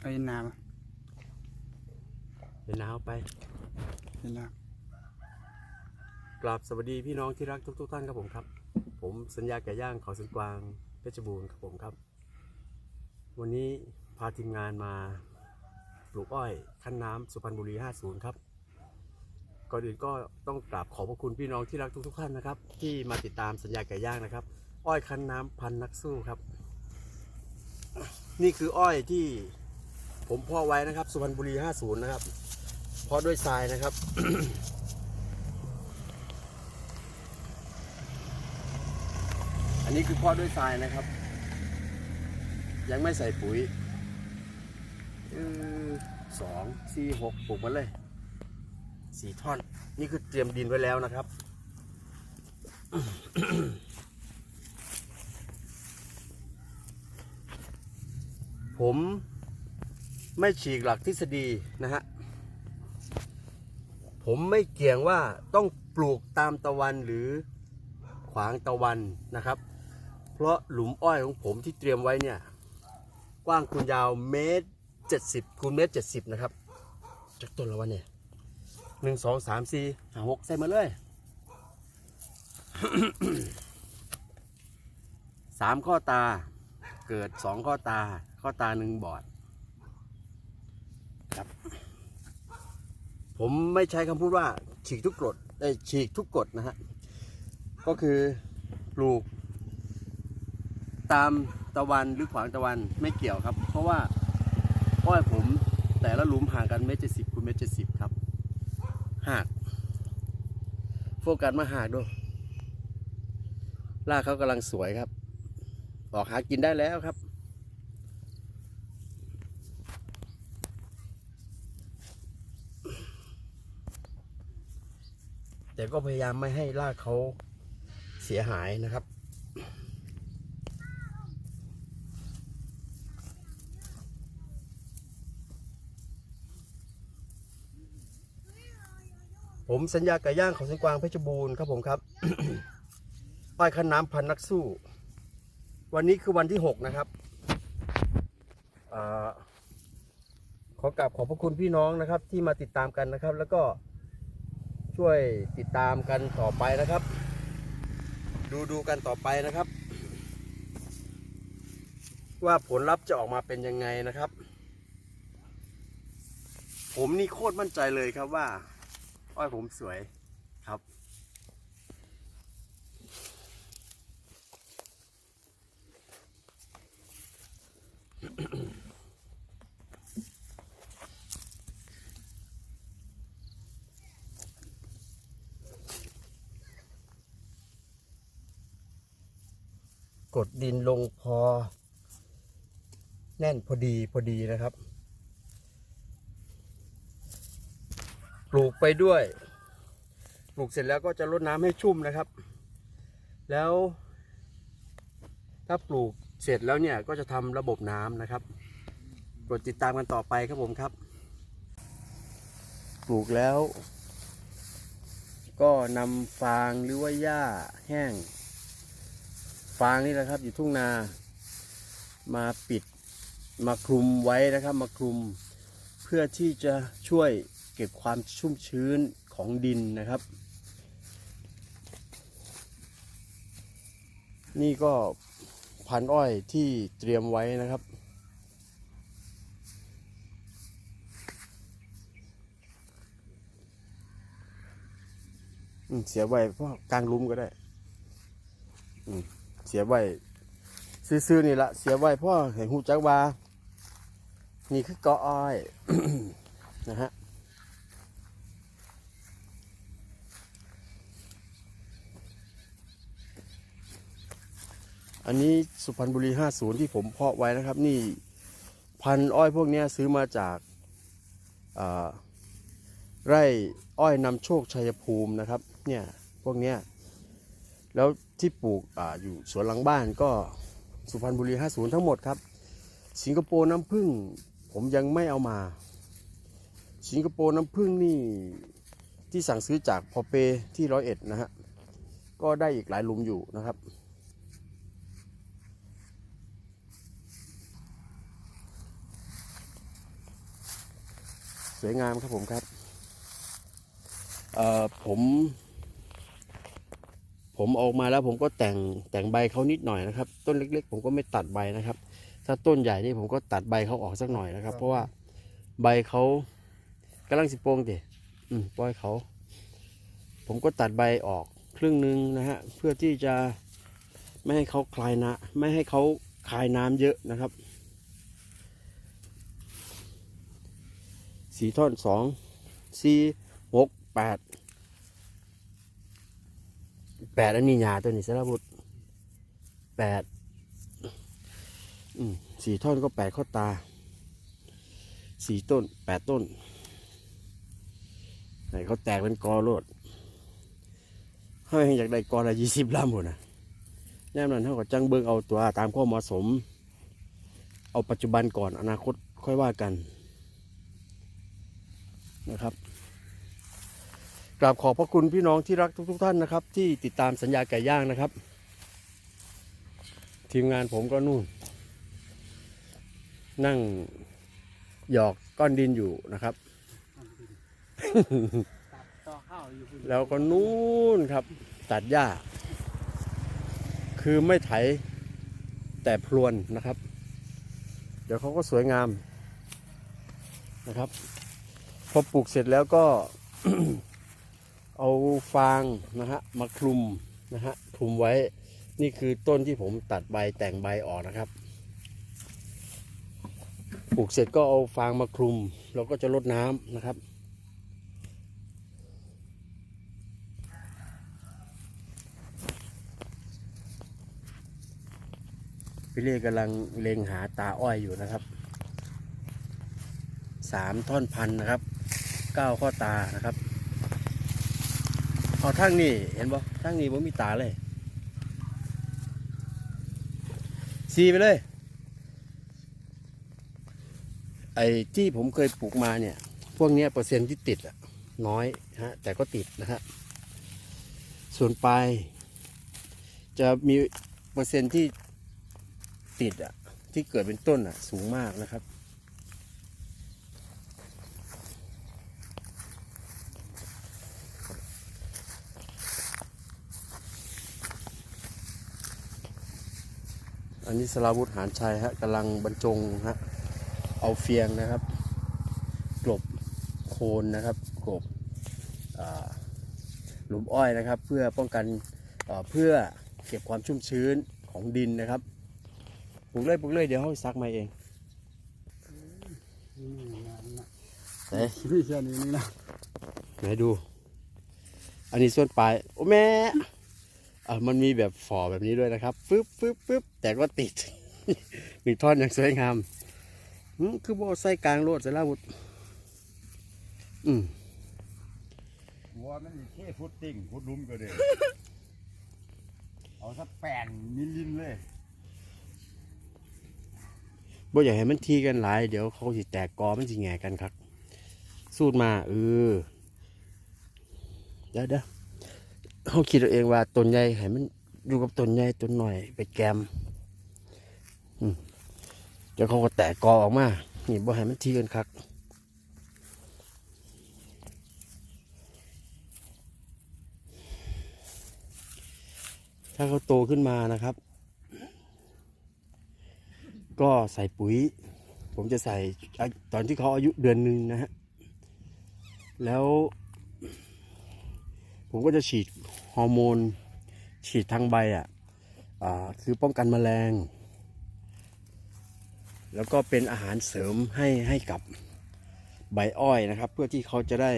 เอาเย็นน้เดี๋ยวหนาวไปำเย็นน้กราบสวัสดีพี่น้องที่รักทุกทุกๆท่านครับผมครับ ผมสัญญาแก่ย่างเขาสันกวางเพชรบูรณ์ครับผมครับ วันนี้พาทีมงานมาปลูกอ้อยคั้นน้ำสุพรรณบุรี 50 ครับ ก่อนอื่นก็ต้องกราบขอบพระคุณพี่น้องที่รักทุกทุกๆท่านนะครับ ที่มาติดตามสัญญาแก่ย่างนะครับ อ้อยคั้นน้ำพันนักสู้ครับ นี่คืออ้อยที่ ผมพาะไว้นะครับ สุพรรณบุรี 50 นะครับเพาะด้วยทรายนะครับ อันนี้คือพาะด้วยทรายนะครับ ยังไม่ใส่ปุ๋ยสองสี่หกปลูกมาเลยสี่ท่อน นี่คือเตรียมดินไว้แล้วนะครับผม ไม่ฉีกหลักทฤษฎีนะฮะ ผมไม่เกี่ยงว่าต้องปลูกตามตะวันหรือขวางตะวันนะครับ เพราะหลุมอ้อยของผมที่เตรียมไว้เนี่ย กว้างคูณยาวเมตรเจ็ดสิบคูณเมตรเจ็ดสิบนะครับจากต้นละวันเนี่ยหนึ่งสองสามสี่ห้าหกใส่มาเลยสามข้อตาเกิดสองข้อตาข้อตาหนึ่งบอดครับ ผมไม่ใช้คำพูดว่าฉีกทุกกฎไอ้ฉีกทุกกฎนะฮะ ก็คือปลูก ตามตะวันหรือขวางตะวันไม่เกี่ยวครับ เพราะว่าอ้อยผมแต่ละหลุมห่างกันเมตรเจ็ดสิบคูณเมตรเจ็ดสิบครับหากโฟกัสมาหากดูรากเขากำลังสวยครับออกหากินได้แล้วครับ แต่ก็พยายามไม่ให้รากเขาเสียหายนะครับ ผมสัญญาไก่ย่างของสันกวางเพชรบูรณ์ครับผมครับ ป้ายคันน้ำพันนักสู้ วันนี้คือวันที่ 6 นะครับอขอกราบขอบพระคุณพี่น้องนะครับที่มาติดตามกันนะครับ แล้วก็ ช่วยติดตามกันต่อไปนะครับ ดูดูกันต่อไปนะครับ ว่าผลลัพธ์จะออกมาเป็นยังไงนะครับ ผมนี่โคตรมั่นใจเลยครับว่า อ้อยผมสวยครับ กดดินลงพอ แน่นพอดีพอดีนะครับ ปลูกไปด้วย ปลูกเสร็จแล้วก็จะรดน้ำให้ชุ่มนะครับ แล้ว ถ้าปลูกเสร็จแล้วเนี่ยก็จะทำระบบน้ำนะครับกดติดตามกันต่อไปครับผมครับ ปลูกแล้ว ก็นำฟางหรือว่าหญ้าแห้ง ฟางนี่แหละครับ อยู่ทุ่งนา มาปิดมาคลุมไว้นะครับ มาคลุมเพื่อที่จะช่วยเก็บความชุ่มชื้นของดินนะครับ นี่ก็พันอ้อยที่เตรียมไว้นะครับเสียไว้เพราะกลางลุมก็ได้ อืม เสียไว้ซื้อๆนี่ละเสียไว้เพราะเห็นหูจักว่า นี่คือเกาะอ้อยนะฮะอันนี้สุพรรณบุรี 50 ที่ผมเพาะไว้นะครับ นี่พันอ้อยพวกนี้ซื้อมาจากาไร่อ้อยนำโชคชัยภูมินะครับ เนี่ยพวกเนี้ยแล้ว ที่ปลูกออยู่สวนหลังบ้านก็สุพรรณบุรี 50 ทั้งหมดครับ สิงคโปร์น้ำผึ้งผมยังไม่เอามา สิงคโปร์น้ำผึ้งนี่ที่สั่งซื้อจากพอเปที่ร้อยเอ็ดนะฮะ ก็ได้อีกหลายลุมอยู่นะครับ สวยงามครับผมครับ เอ่อผม ผมออกมาแล้วผมก็แต่งแต่งใบเขานิดหน่อยนะครับ ต้นเล็ก ๆ ผมก็ไม่ตัดใบนะครับ ถ้าต้นใหญ่นี่ผมก็ตัดใบเขาออกสักหน่อยนะครับ เพราะว่าใบเขากำลังสิโปงเดอืมปล่อยเขา ผมก็ตัดใบออกครึ่งหนึ่งนะฮะเพื่อที่จะไม่ให้เขาคลายน้ำไม่ให้เขาคายน้ำเยอะนะครับ สี่ท่อนสองสี่หกแปด แปดอันนี้หยาตัวนี้สารบุตรแปดสี่ท่อนก็แปดข้อตาสี่ต้นแปดต้นไหนเขาแตกเป็นกอโลดเฮ้ยอยากได้กอละยี่สิบลำหมดนะแน่นอนเท่ากับจังเบิงเอาตัวตามข้อเหมาะสม เอาปัจจุบันก่อนอนาคตค่อยว่ากันนะครับ กราบขอบพระคุณพี่น้องที่รักทุกๆทท่านนะครับ ที่ติดตามสัญญาไก่ย่างนะครับ ทีมงานผมก็นู่น นั่งหยอกก้อนดินอยู่นะครับ แล้วก็นู่นครับ ตัดหญ้า คือไม่ไถแต่พรวนนะครับ เดี๋ยวเขาก็สวยงามนะครับ พอปลูกเสร็จแล้วก็ เอาฟางนะฮะมาคลุมนะฮะคลุมไว้นี่คือต้นที่ผมตัดใบแต่งใบออกนะครับปลูกเสร็จก็เอาฟางมาคลุมเราก็จะลดน้ำนะครับ พี่เล่กำลังเล็งหาตาอ้อยอยู่นะครับสามท่อนพันนะครับเก้าข้อตานะครับ เอาทั้งนี้เห็นบ่ทั้งนี้ผมมีตาเลยซีไปเลย ไอ้ที่ผมเคยปลูกมาเนี่ย พวกนี้เปอร์เซ็นต์ที่ติดอะน้อยฮะ แต่ก็ติดนะฮะส่วนปลายจะมีเปอร์เซ็นต์ที่ติดอะที่เกิดเป็นต้นอะสูงมากนะครับ อันนี้สลาวุธหารชัยฮะกำลังบรรจงฮะเอาเฟียงนะครับ กลบโคนนะครับกลบอ่าหลุมอ้อยนะครับ เพื่อป้องกันเอ่อเพื่อเก็บความชุ่มชื้นของดินนะครับปลูกเลยปลูกเลยเดี๋ยวเขาซักมาเองนี่งานนะไหนนี่แค่นี้นี่นะไหนดู อันนี้ส่วนปลายโอ้แม่ อะมันมีแบบฝ่อแบบนี้ด้วยนะครับฟึบฟึบฟึบแต่ก็ติดหนึ่งท่อนอย่างสวยงามอืมคือโบใส่กลางโลดใส่ลาวุธอืมหัวมันมีแค่ฟุตติ้งฟุตลุมก็ได้เอาสักแปนมิลลินเลยบ่อยากให้มันทีกันหลาย เดี๋ยวเขาสิแตกกอมันสิแง่กันครับ สูดมาเออเดี๋ยวเดี๋ยว เขาคิดเอาเองว่าต้นใหญ่ให้มันอยู่กับต้นใหญ่ต้นหน่อยไปแกมอืมเดี๋ยวเขาก็แตกกอออกมานี่บ่ให้มันทีกันครับถ้าเขาโตขึ้นมานะครับ ก็ใส่ปุ๋ย ผมจะใส่ตอนที่เขาอายุเดือนหนึ่งนะฮะแล้ว ผมก็จะฉีดฮอร์โมน ฉีดทางใบอะอ่าคือป้องกันแมลง แล้วก็เป็นอาหารเสริมให้ให้กับใบอ้อยนะครับ เพื่อที่เขาจะได้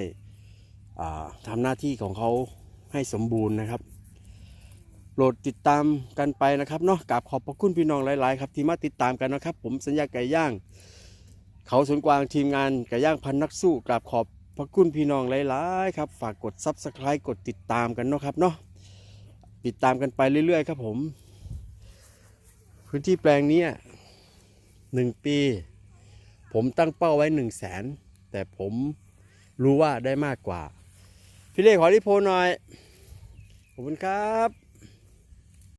ทำหน้าที่ของเขาให้สมบูรณ์นะครับโปรดติดตามกันไปนะครับเนาะกราบขอบพระคุณพี่น้องหลาย ๆ ครับที่มาติดตามกันนะครับ ผมสัญญาไก่ย่าง เขาสวนกวางทีมงานไก่ย่างพันนักสู้กราบขอบ ระคุณพี่น้องหลายๆครับ ฝากกด Subscribe กดติดตามกันเนาะครับเนาะติดตามกันไปเรื่อยๆ ครับผม พื้นที่แปลงนี้หนึ่งปี ผมตั้งเป้าไว้หนึ่งแสนแต่ผมรู้ว่าได้มากกว่า พี่เล็กขอรีโพหน่อย ขอบคุณครับ